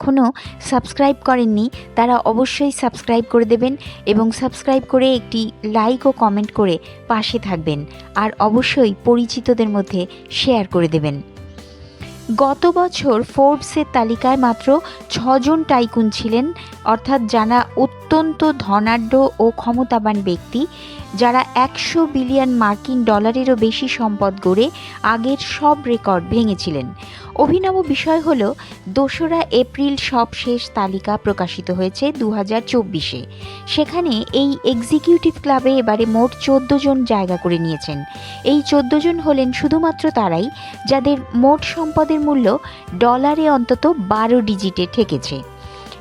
এখনও সাবস্ক্রাইব করেননি, তারা অবশ্যই সাবস্ক্রাইব করে দেবেন এবং সাবস্ক্রাইব করে একটি লাইক ও কমেন্ট করে পাশে থাকবেন আর অবশ্যই পরিচিতদের মধ্যে শেয়ার করে দেবেন। গত বছর ফোর্বসের তালিকায় মাত্র ছজন টাইকুন ছিলেন, অর্থাৎ যারা অত্যন্ত ধনাঢ্য ও ক্ষমতাবান ব্যক্তি যারা একশো বিলিয়ন মার্কিন ডলারেরও বেশি সম্পদ গড়ে আগের সব রেকর্ড ভেঙেছিলেন। অভিনব বিষয় হল, দোসরা এপ্রিল সব শেষ তালিকা প্রকাশিত হয়েছে দু হাজার চব্বিশে। সেখানে এই এক্সিকিউটিভ ক্লাবে এবারে মোট চোদ্দ জন জায়গা করে নিয়েছেন। এই চোদ্দ জন হলেন শুধুমাত্র তারাই, যাদের মোট সম্পদের মূল্য ডলারে অন্তত বারো ডিজিটে ঠেকেছে।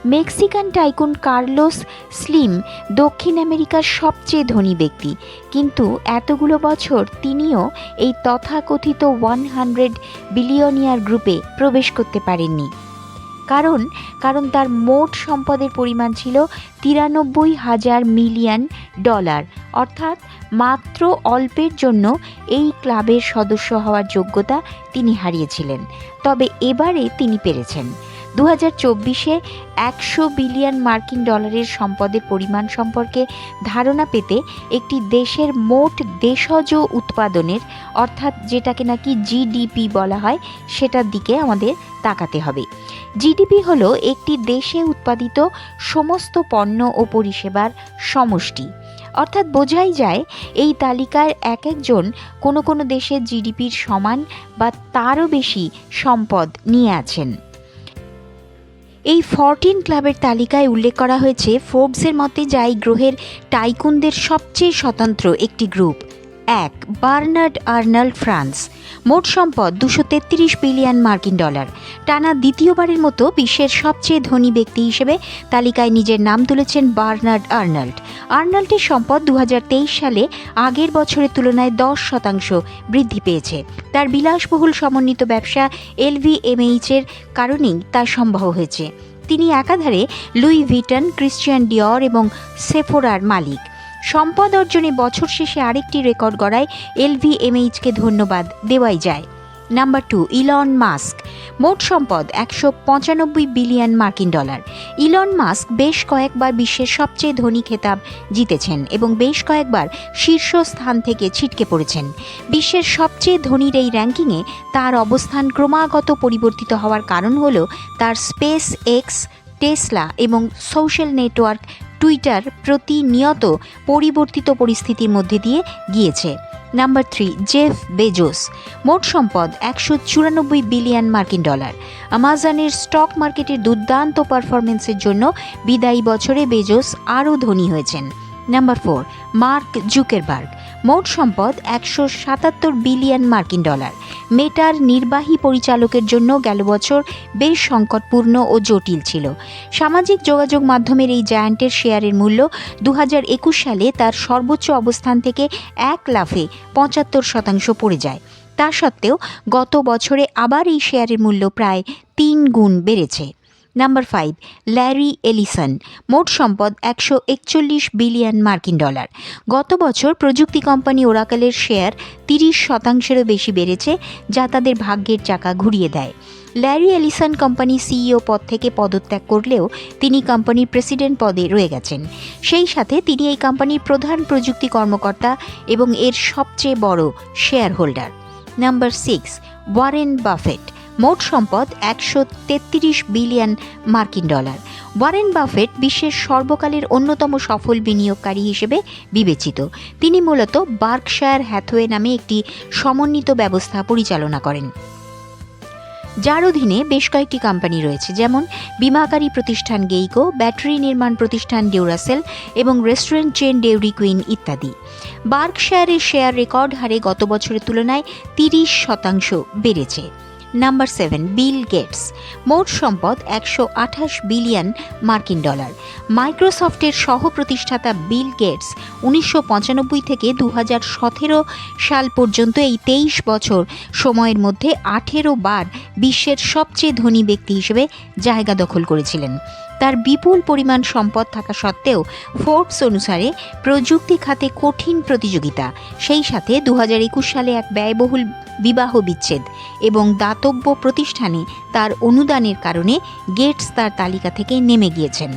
মেক্সিকান টাইকুন কার্লোস স্লিম দক্ষিণ আমেরিকার সবচেয়ে ধনী ব্যক্তি। কিন্তু এতগুলো বছর তিনিও এই তথাকথিত ওয়ান হান্ড্রেড বিলিয়নিয়ার গ্রুপে প্রবেশ করতে পারেননি। কারণ কারণ তার মোট সম্পদের পরিমাণ ছিল তিরানব্বই হাজার মিলিয়ন ডলার। অর্থাৎ মাত্র অল্পের জন্য এই ক্লাবের সদস্য হওয়ার যোগ্যতা তিনি হারিয়েছিলেন। তবে এবারে তিনি পেরেছেন। দু হাজার চব্বিশে একশো বিলিয়ন মার্কিন ডলারের সম্পদের পরিমাণ সম্পর্কে ধারণা পেতে একটি দেশের মোট দেশজ উৎপাদনের, অর্থাৎ যেটাকে নাকি জিডিপি বলা হয়, সেটার দিকে আমাদের তাকাতে হবে। জিডিপি হলো একটি দেশে উৎপাদিত সমস্ত পণ্য ও পরিষেবার সমষ্টি। অর্থাৎ বোঝাই যায়, এই তালিকার এক একজন কোনো কোনো দেশের জিডিপির সমান বা তারও বেশি সম্পদ নিয়ে আছেন। এই ফরটিন ক্লাবের তালিকায় উল্লেখ করা হয়েছে ফোর্বসের মতে যা এই গ্রহের টাইকুনদের সবচেয়ে স্বতন্ত্র একটি গ্রুপ। এক, বার্নার্ড আর্নাল্ড ফ্রান্স। মোট সম্পদ দুশো তেত্রিশ বিলিয়ন মার্কিন ডলার। টানা দ্বিতীয়বারের মতো বিশ্বের সবচেয়ে ধনী ব্যক্তি হিসেবে তালিকায় নিজের নাম তুলেছেন বার্নার্ড আর্নাল্ড। আর্নাল্ডের সম্পদ দু হাজার তেইশ সালে আগের বছরের তুলনায় দশ শতাংশ বৃদ্ধি পেয়েছে। তার বিলাসবহুল সমন্বিত ব্যবসা এলভিএমএইচের কারণেই তা সম্ভব হয়েছে। তিনি একাধারে লুই ভিটন, ক্রিশ্চিয়ান ডিওর এবং সেফোরার মালিক। সম্পদ অর্জনে বছর শেষে আরেকটি রেকর্ড গড়ায় এলভিএমএইচকে ধন্যবাদ দেওয়াই যায়। নাম্বার টু ইলন মাস্ক মোট সম্পদ একশো পঁচানব্বই বিলিয়ন মার্কিন ডলার। ইলন মাস্ক বেশ কয়েকবার বিশ্বের সবচেয়ে ধনী খেতাব জিতেছেন এবং বেশ কয়েকবার শীর্ষস্থান থেকে ছিটকে পড়েছেন। বিশ্বের সবচেয়ে ধনীর এই র্যাঙ্কিংয়ে তার অবস্থান ক্রমাগত পরিবর্তিত হওয়ার কারণ হল তার স্পেস এক্স টেসলা এবং সোশ্যাল নেটওয়ার্ক টুইটার প্রতিনিয়ত পরিবর্তিত পরিস্থিতির মধ্যে দিয়ে গিয়েছে। Number three, Jeff Bezos. মোট সম্পদ একশো চুরানব্বই বিলিয়ন মার্কিন ডলার। আমাজনের স্টক মার্কেটের দুর্দান্ত পারফরমেন্সের জন্য বিদায়ী বছরে বেজোস আরও ধনী হয়েছেন। নাম্বার ফোর মার্ক জুকেরবার্গ মোট সম্পদ একশো সাতাত্তর বিলিয়ন মার্কিন ডলার। মেটার নির্বাহী পরিচালকের জন্য গেল বছর বেশ সংকটপূর্ণ ও জটিল ছিল। সামাজিক যোগাযোগ মাধ্যমের এই জায়ান্টের শেয়ারের মূল্য দু হাজার একুশ সালে তার সর্বোচ্চ অবস্থান থেকে এক লাফে পঁচাত্তর শতাংশ পড়ে যায়। তা সত্ত্বেও গত বছরে আবার এই শেয়ারের মূল্য প্রায় তিন গুণ বেড়েছে। নাম্বার ফাইভ ল্যারি এলিসন মোট সম্পদ একশো একচল্লিশ বিলিয়ন মার্কিন ডলার। গত বছর প্রযুক্তি কোম্পানি ওরাকালের শেয়ার তিরিশ শতাংশেরও বেশি বেড়েছে, যা তাদের ভাগ্যের চাকা ঘুরিয়ে দেয়। ল্যারি এলিসন কোম্পানি সিইও পদ থেকে পদত্যাগ করলেও তিনি কোম্পানির প্রেসিডেন্ট পদে রয়ে গেছেন। সেই সাথে তিনি এই কোম্পানির প্রধান প্রযুক্তি কর্মকর্তা এবং এর সবচেয়ে বড় shareholder number six Warren Buffett মোট সম্পদ একশো তেত্রিশ বিলিয়ন মার্কিন ডলার। ওয়ারেন বাফেট বিশ্বের সর্বকালের অন্যতম সফল বিনিয়োগকারী হিসেবে বিবেচিত। তিনি মূলত বার্কশায়ার হ্যাথওয়ে নামে একটি সমন্বিত ব্যবস্থা পরিচালনা করেন। যার অধীনে বেশ কয়েকটি কোম্পানি রয়েছে, যেমন বিমাকারী প্রতিষ্ঠান গেইকো, ব্যাটারি নির্মাণ প্রতিষ্ঠান ডিউরাসেল এবং রেস্টুরেন্ট চেন ডেউরি কুইন ইত্যাদি। বার্কশায়ারের শেয়ার রেকর্ড হারে গত বছরের তুলনায় তিরিশ শতাংশ বেড়েছে। নাম্বার সেভেন বিল গেটস মোট সম্পদ একশো আঠাশ বিলিয়ন মার্কিন ডলার। মাইক্রোসফটের সহ প্রতিষ্ঠাতা বিল গেটস উনিশশো পঁচানব্বই থেকে দু হাজার সতেরো সাল পর্যন্ত এই তেইশ বছর সময়ের মধ্যে আঠেরো বার বিশ্বের সবচেয়ে ধনী ব্যক্তি হিসেবে জায়গা দখল করেছিলেন। তার বিপুল পরিমাণ সম্পদ থাকা সত্ত্বেও ফোর্বস অনুসারে প্রযুক্তি খাতে কঠিন প্রতিযোগিতা। সেই সাথে দু হাজার একুশ সালে এক ব্যয়বহুল বিবাহ বিচ্ছেদ এবং দাতব্য প্রতিষ্ঠানে তার অনুদানের কারণে গেটস তার তালিকা থেকে নেমে গিয়েছেন।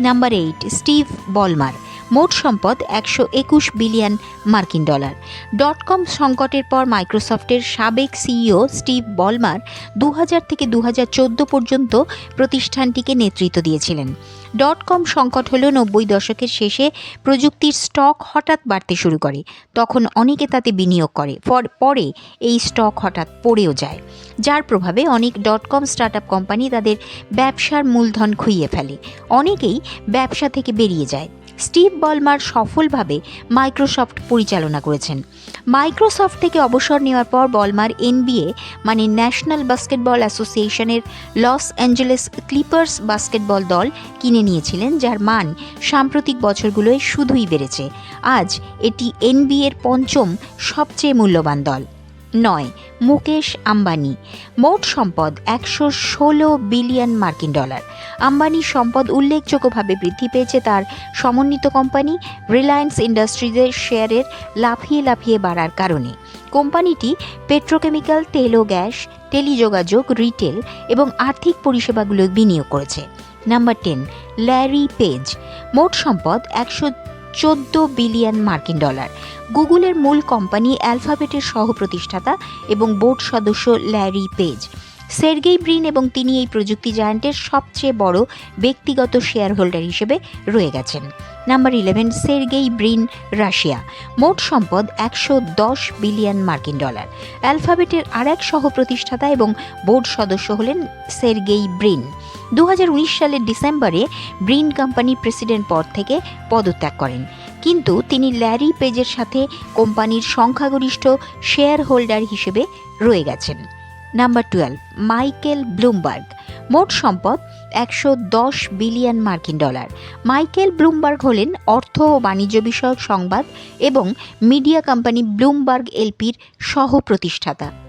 Number eight, Steve Ballmer. মোট সম্পদ একশো একুশ বিলিয়ন মার্কিন ডলার। ডট কম সংকটের পর মাইক্রোসফটের সাবেক সিইও স্টিভ বলমার দু হাজার থেকে দু হাজার চোদ্দ পর্যন্ত প্রতিষ্ঠানটিকে নেতৃত্ব দিয়েছিলেন। ডট কম সংকট হল নব্বই দশকের শেষে প্রযুক্তির স্টক হঠাৎ বাড়তে শুরু করে, তখন অনেকে তাতে বিনিয়োগ করে পরে এই স্টক হঠাৎ পড়েও যায়, যার প্রভাবে অনেক ডট কম স্টার্ট কোম্পানি তাদের ব্যবসার মূলধন খুইয়ে ফেলে। অনেকেই ব্যবসা থেকে বেরিয়ে যায়। স্টিভ বলমার সফলভাবে মাইক্রোসফট পরিচালনা করেছেন। মাইক্রোসফট থেকে অবসর নেওয়ার পর বলমার এনবিএ মানে ন্যাশনাল বাস্কেটবল অ্যাসোসিয়েশনের লস অ্যাঞ্জেলেস ক্লিপার্স বাস্কেটবল দল, কিনে নিয়েছিলেন, যার মান সাম্প্রতিক বছরগুলোয় শুধুই বেড়েছে। আজ এটি এনবিএর পঞ্চম সবচেয়ে মূল্যবান দল। নয়, মুকেশ আম্বানি। মোট সম্পদ একশো ষোলো বিলিয়ন মার্কিন ডলার। আম্বানির সম্পদ উল্লেখযোগ্যভাবে বৃদ্ধি পেয়েছে তার সমন্বিত কোম্পানি রিলায়েন্স ইন্ডাস্ট্রিজের শেয়ারের লাফিয়ে লাফিয়ে বাড়ার কারণে। কোম্পানিটি পেট্রোকেমিক্যাল তেল ও গ্যাস টেলিযোগাযোগ, রিটেল এবং আর্থিক পরিষেবাগুলো বিনিয়োগ করেছে। Number ten, Larry Page. মোট সম্পদ একশো চোদ্দ বিলিয়ন মার্কিন ডলার। গুগলের মূল কোম্পানি অ্যালফাবেটের সহ প্রতিষ্ঠাতা এবং বোর্ড সদস্য ল্যারি পেজ। সের্গেই ব্রিন এবং তিনি এই প্রযুক্তি জায়ান্টের সবচেয়ে বড় ব্যক্তিগত শেয়ার হোল্ডার হিসেবে রয়ে গেছেন। Number eleven Sergey Brin Russia মোট সম্পদ একশো দশ বিলিয়ন মার্কিন ডলার। অ্যালফাবেটের আর এক সহ প্রতিষ্ঠাতা এবং বোর্ড সদস্য হলেন সের্গেই ব্রিন দু হাজার উনিশ সালের ডিসেম্বরে ব্রিন কোম্পানির প্রেসিডেন্ট পদ থেকে পদত্যাগ করেন। কিন্তু তিনি ল্যারি পেজের সাথে কোম্পানির সংখ্যাগরিষ্ঠ শেয়ার হোল্ডার হিসেবে রয়ে গেছেন। নাম্বার টুয়েলভ মাইকেল ব্লুমবার্গ মোট সম্পদ একশো দশ বিলিয়ন মার্কিন ডলার। মাইকেল ব্লুমবার্গ হলেন অর্থ ও বাণিজ্য বিষয়ক সংবাদ এবং মিডিয়া কোম্পানি ব্লুমবার্গ এলপির সহ প্রতিষ্ঠাতা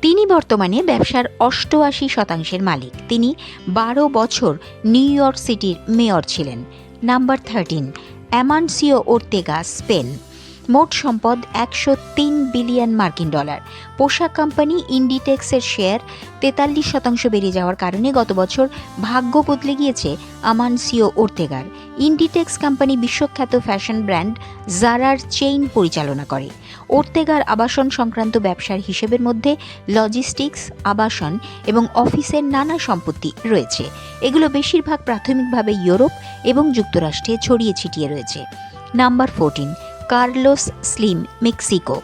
তিনি বর্তমানে ব্যবসার অষ্টআশি শতাংশের মালিক। তিনি বারো বছর নিউ ইয়র্ক সিটির মেয়র ছিলেন। Number thirteen, Amancio Ortega Spain. মোট সম্পদ একশো তিন বিলিয়ন মার্কিন ডলার। পোশাক কোম্পানি ইন্ডিটেক্সের শেয়ার তেতাল্লিশ শতাংশ বেড়ে যাওয়ার কারণে গত বছর ভাগ্য বদলে গিয়েছে আমানসিও ওর্তেগার। ইন্ডিটেক্স কোম্পানি বিশ্বখ্যাত ফ্যাশন ব্র্যান্ড জারার চেইন পরিচালনা করে। ওর্তেগার আবাসন সংক্রান্ত ব্যবসার হিসেবের মধ্যে লজিস্টিক্স, আবাসন এবং অফিসের নানা সম্পত্তি রয়েছে। এগুলো বেশিরভাগ প্রাথমিকভাবে ইউরোপ এবং যুক্তরাষ্ট্রে ছড়িয়ে ছিটিয়ে রয়েছে। Number fourteen Carlos Slim, Mexico.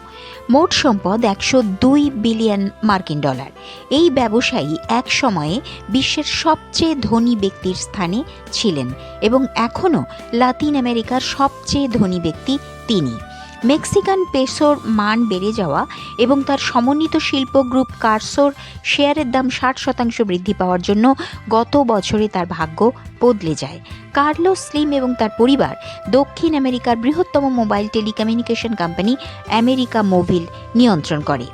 মোট সম্পদ একশো দুই বিলিয়ন মার্কিন ডলার। এই ব্যবসায়ী এক সময়ে বিশ্বের সবচেয়ে ধনী ব্যক্তির স্থানে ছিলেন এবং এখনও লাতিন আমেরিকার সবচেয়ে ধনী ব্যক্তি তিনি। মেক্সিকান পেসোর মান বেড়ে যাওয়া এবং তার সমন্বিত শিল্প গ্রুপ কার্সোর শেয়ারের দাম ষাট শতাংশ বৃদ্ধি পাওয়ার জন্য গত বছরে তার ভাগ্য বদলে যায়। কার্লো স্লিম এবং তার পরিবার দক্ষিণ আমেরিকার বৃহত্তম mobile telecommunication company America Movil নিয়ন্ত্রণ করে।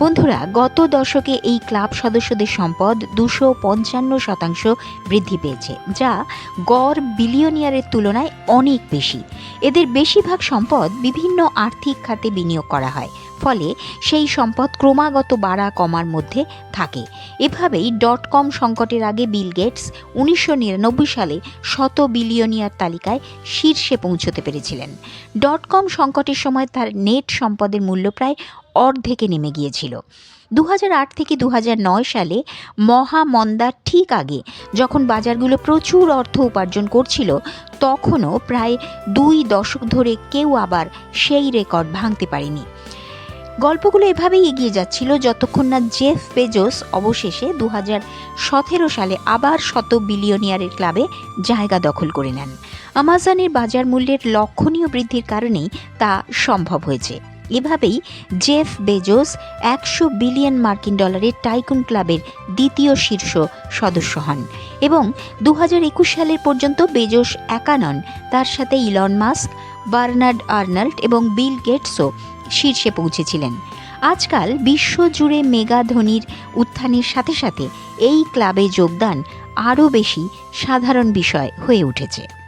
বন্ধুরা, গত দশকে এই ক্লাব সদস্যদের সম্পদ দুশো পঞ্চান্ন শতাংশ বৃদ্ধি পেয়েছে, যা গড় বিলিয়নিয়ারের তুলনায় অনেক বেশি। এদের বেশিরভাগ সম্পদ বিভিন্ন আর্থিক খাতে বিনিয়োগ করা হয় ফলে সেই সম্পদ ক্রমাগত বাড়া কমার মধ্যে থাকে। এভাবেই ডট কম সংকটের আগে বিল গেটস উনিশশো নিরানব্বই সালে শত বিলিয়নিয়ার তালিকায় শীর্ষে পৌঁছতে পেরেছিলেন। ডট কম সংকটের সময় তার নেট সম্পদের মূল্য প্রায় অর্ধেকে নেমে গিয়েছিল। দু হাজার আট থেকে দু হাজার নয় সালে মহামন্দার ঠিক আগে যখন বাজারগুলো প্রচুর অর্থ উপার্জন করছিল, তখনও প্রায় দুই দশক ধরে কেউ আবার সেই রেকর্ড ভাঙতে পারেনি। গল্পগুলো এভাবেই এগিয়ে যাচ্ছিল যতক্ষণ না জেফ বেজোস অবশেষে দু সতেরো সালে আবার শত বিলিয়নিয়ারের ক্লাবে জায়গা দখল করে নেন। আমাজনের বাজার মূল্যের লক্ষণীয় বৃদ্ধির কারণেই তা সম্ভব হয়েছে। এভাবেই জেফ বেজোস একশো বিলিয়ন মার্কিন ডলারের টাইকুন ক্লাবের দ্বিতীয় শীর্ষ সদস্য হন এবং দু হাজার একুশ সালের পর্যন্ত বেজোস একা নন। তার সাথে ইলন মাস্ক, বার্নার্ড আর্নাল্ড এবং বিল গেটসও শীর্ষে পৌঁছেছিলেন। আজকাল বিশ্বজুড়ে মেগা ধনির উত্থানের সাথে সাথে এই ক্লাবে যোগদান আরও বেশি সাধারণ বিষয় হয়ে উঠেছে।